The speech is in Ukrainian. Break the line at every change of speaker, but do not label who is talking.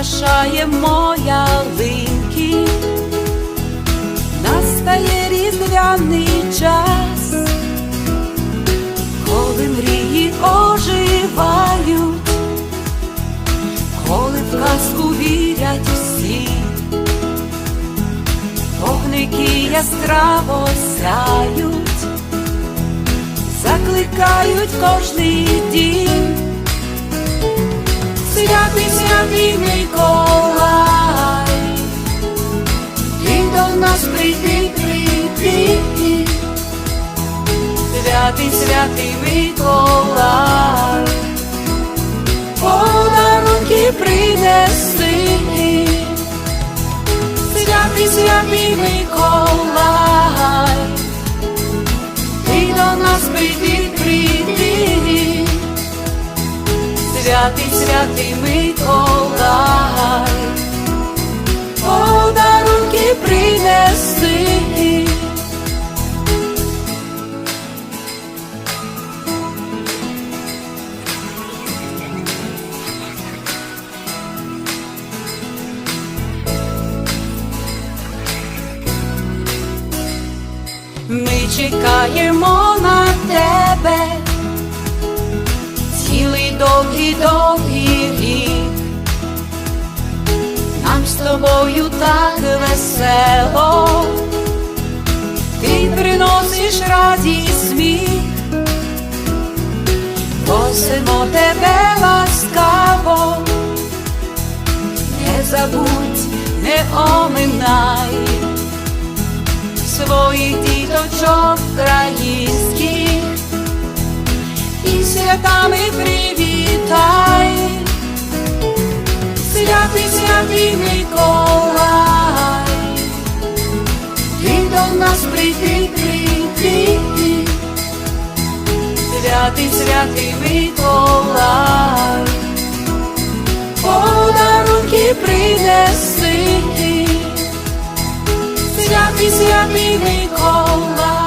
прикрашаємо ялинки, настає різдвяний час, коли мрії оживають, коли в казку вірять всі, вогники яскраво сяють закликають кожний дім. Святий, святий Миколай, подарунки принеси. Святий, святий Миколай, ти до нас прийди, прийди, святий, святий Миколай, Ми чекаємо на тебе, цілий довгий довгий рік. Нам з тобою так весело, ти приносиш радість сміх, просимо тебе ласкаво, не забудь, не оминай своїх діточок українських і святами привітай, святий, святий Миколай, ти до нас прийти, прийти, святий, святий Миколай, Святий, святий Миколай,